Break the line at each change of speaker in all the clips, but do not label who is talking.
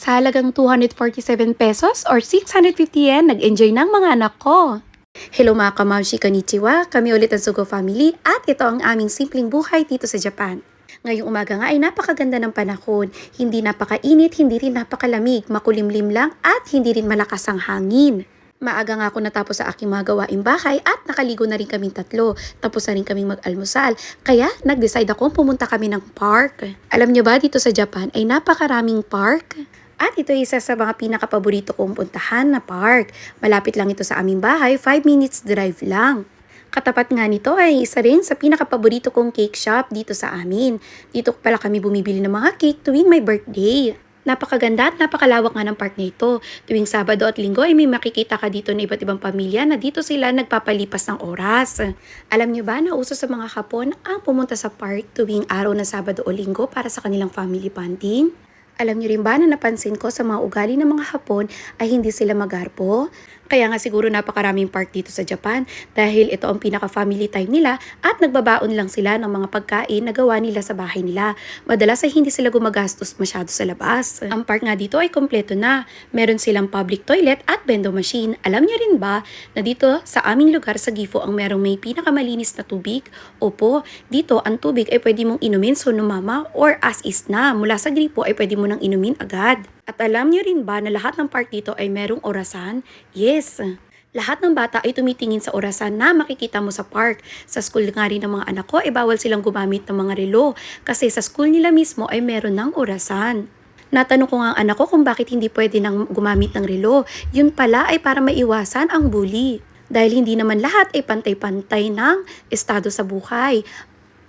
Sa halagang 247 pesos or 650 yen, nag-enjoy ng mga anak ko. Hello mga kamamshi, konnichiwa. Kami ulit ang Sugo Family at ito ang aming simpleng buhay dito sa Japan. Ngayong umaga nga ay napakaganda ng panahon. Hindi napakainit, hindi rin napakalamig, makulimlim lang at hindi rin malakas ang hangin. Maaga nga ako natapos sa aking mga gawaing bahay at nakaligo na rin kaming tatlo. Tapos na rin kaming mag-almusal. Kaya nag-decide akong pumunta kami ng park. Alam nyo ba dito sa Japan ay napakaraming park? At ito isa sa mga pinakapaborito kong puntahan na park. Malapit lang ito sa aming bahay, 5 minutes drive lang. Katapat nga nito ay isa rin sa pinakapaborito kong cake shop dito sa amin. Dito pala kami bumibili ng mga cake tuwing my birthday. Napakaganda at napakalawak nga ng park na ito. Tuwing Sabado at Linggo ay may makikita ka dito na iba't ibang pamilya na dito sila nagpapalipas ng oras. Alam nyo ba na uso sa mga Hapon ang pumunta sa park tuwing araw ng Sabado o Linggo para sa kanilang family bonding? Alam niyo rin ba na napansin ko sa mga ugali ng mga Hapon ay hindi sila magarpo? Kaya nga siguro napakaraming park dito sa Japan dahil ito ang pinaka-family time nila at nagbabaon lang sila ng mga pagkain na gawa nila sa bahay nila. Madalas ay hindi sila gumagastos masyado sa labas. Ang park nga dito ay kompleto na. Meron silang public toilet at bendo machine. Alam niyo rin ba na dito sa aming lugar sa Gifu ang merong may pinakamalinis na tubig? Opo, dito ang tubig ay pwede mong inumin so mama or as is na. Mula sa gripo ay pwede mo nang inumin agad. At alam niyo rin ba na lahat ng park dito ay merong orasan? Yes! Lahat ng bata ay tumitingin sa orasan na makikita mo sa park. Sa school nga rin ng mga anak ko ay bawal silang gumamit ng mga relo kasi sa school nila mismo ay meron ng orasan. Natanong ko nga ang anak ko kung bakit hindi pwede nang gumamit ng relo. Yun pala ay para maiwasan ang bully. Dahil hindi naman lahat ay pantay-pantay ng estado sa buhay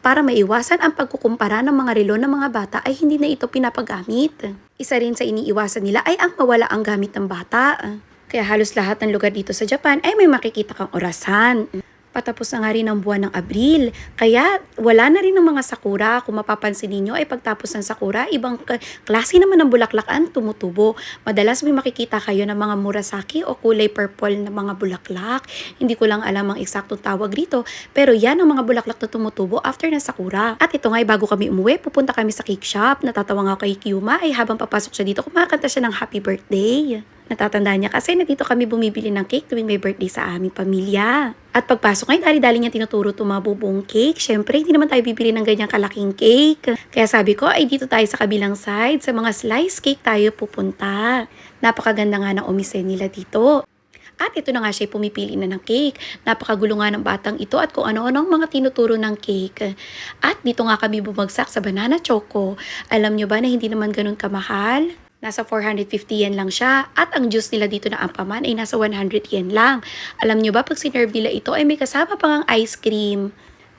para maiwasan ang pagkukumpara ng mga relo ng mga bata ay hindi na ito pinapagamit. Isa rin sa iniiwasan nila ay ang mawala ang gamit ng bata. Kaya halos lahat ng lugar dito sa Japan ay may makikita kang orasan. Patapos na nga rin ang buwan ng Abril. Kaya wala na rin ng mga sakura. Kung mapapansin ninyo ay pagtapos ng sakura, ibang klase naman ng bulaklak ang tumutubo. Madalas may makikita kayo ng mga murasaki o kulay purple na mga bulaklak. Hindi ko lang alam ang eksaktong tawag rito. Pero yan ang mga bulaklak na tumutubo after ng sakura. At ito nga ay bago kami umuwi, pupunta kami sa cake shop. Natatawa nga kay Kyuma ay habang papasok siya dito, kumakanta siya ng happy birthday. Natatandaan niya kasi na dito kami bumibili ng cake tuwing may birthday sa aming pamilya. At pagpasok ngayon, dali-dali niya tinuturo itong mga bubong cake. Siyempre, hindi naman tayo bibili ng ganyang kalaking cake. Kaya sabi ko, ay dito tayo sa kabilang side. Sa mga slice cake tayo pupunta. Napakaganda nga ng umise nila dito. At ito na nga siya pumipili na ng cake. Napakagulo nga ng batang ito at kung ano-ano ang mga tinuturo ng cake. At dito nga kami bumagsak sa banana choco. Alam nyo ba na hindi naman ganun kamahal? Nasa 450 yen lang siya at ang juice nila dito na ampaman ay nasa 100 yen lang. Alam nyo ba pag sinerve nila ito ay may kasama pang ang ice cream.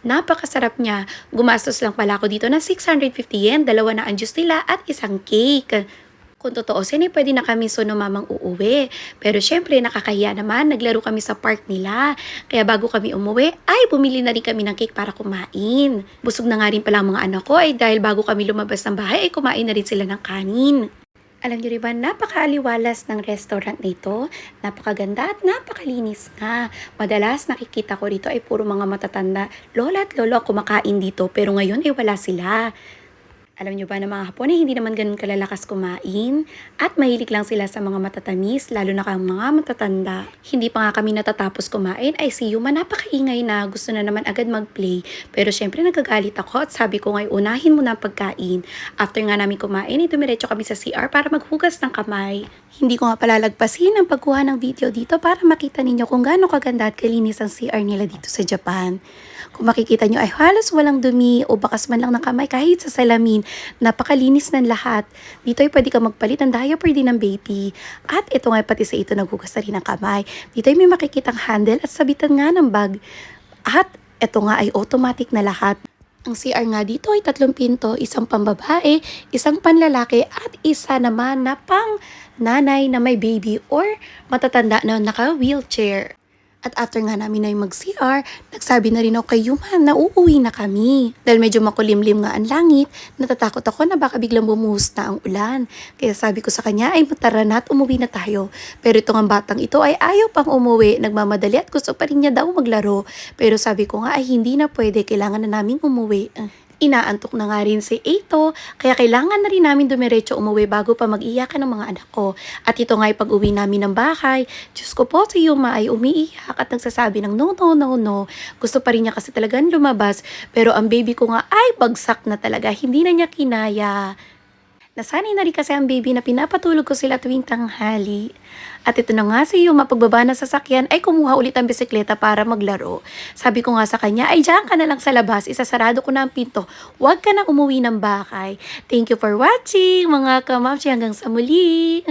Napakasarap niya. Gumastos lang pala ako dito ng 650 yen, dalawa na ang juice nila at isang cake. Kung totoosin, eh, pwede na kami sono mamang uuwi. Pero syempre, nakakahiya naman, naglaro kami sa park nila. Kaya bago kami umuwi, ay bumili na rin kami ng cake para kumain. Busog na nga rin pala ang mga anak ko, ay dahil bago kami lumabas ng bahay, ay kumain na rin sila ng kanin. Alam niyo rin ba, napakaaliwalas ng restaurant na ito. Napakaganda at napakalinis nga. Madalas nakikita ko dito ay puro mga matatanda. Lola at lolo kumakain dito pero ngayon ay wala sila. Alam niyo ba na mga Hapon ay hindi naman ganun kalalakas kumain at mahilig lang sila sa mga matatamis lalo na kang mga matatanda. Hindi pa nga kami natatapos kumain ay si Yuma napakaingay na gusto na naman agad mag-play pero syempre nagagalit ako at sabi ko ngay unahin mo na ang pagkain. After nga namin kumain ay dumiretso kami sa CR para maghugas ng kamay. Hindi ko nga palalagpasin ang pagkuha ng video dito para makita ninyo kung gaano kaganda at kalinis ang CR nila dito sa Japan. Kung makikita nyo ay halos walang dumi o bakas man lang ng kamay kahit sa salamin. Napakalinis ng lahat. Dito ay pwede ka magpalit ng diaper din ng baby. At ito nga pati sa ito naghugas na rin ng kamay. Dito ay may makikitang handle at sabitan nga ng bag. At ito nga ay automatic na lahat. Ang CR nga dito ay tatlong pinto, isang pambabae, isang panlalaki at isa naman na pang nanay na may baby or matatanda na naka-wheelchair. At after nga namin na yung mag-CR, nagsabi na rin ako kay Yuman na uuwi na kami. Dahil medyo makulimlim nga ang langit, natatakot ako na baka biglang bumuhos na ang ulan. Kaya sabi ko sa kanya ay matara na at umuwi na tayo. Pero itong ang batang ito ay ayaw pang umuwi, nagmamadali at gusto pa rin niya daw maglaro. Pero sabi ko nga ay hindi na pwede, kailangan na naming umuwi. Inaantok na nga rin si Eito, kaya kailangan na rin namin dumiretso umuwi bago pa mag-iyakan ng mga anak ko. At ito nga pag-uwi namin ng bahay. Diyos ko po, si Yuma ay umiiyak at nagsasabi ng no, no, no, no. Gusto pa rin niya kasi talagang lumabas, pero ang baby ko nga ay bagsak na talaga. Hindi na niya kinaya. Nasanay na rin kasi ang baby na pinapatulog ko sila tuwing tanghali. At ito na nga si Yuma, pagbaba ng sasakyan ay kumuha ulit ang bisikleta para maglaro. Sabi ko nga sa kanya, ay diyan ka na lang sa labas, isasarado ko na ang pinto. Huwag ka na umuwi ng bahay. Thank you for watching mga kamamsi hanggang sa muli.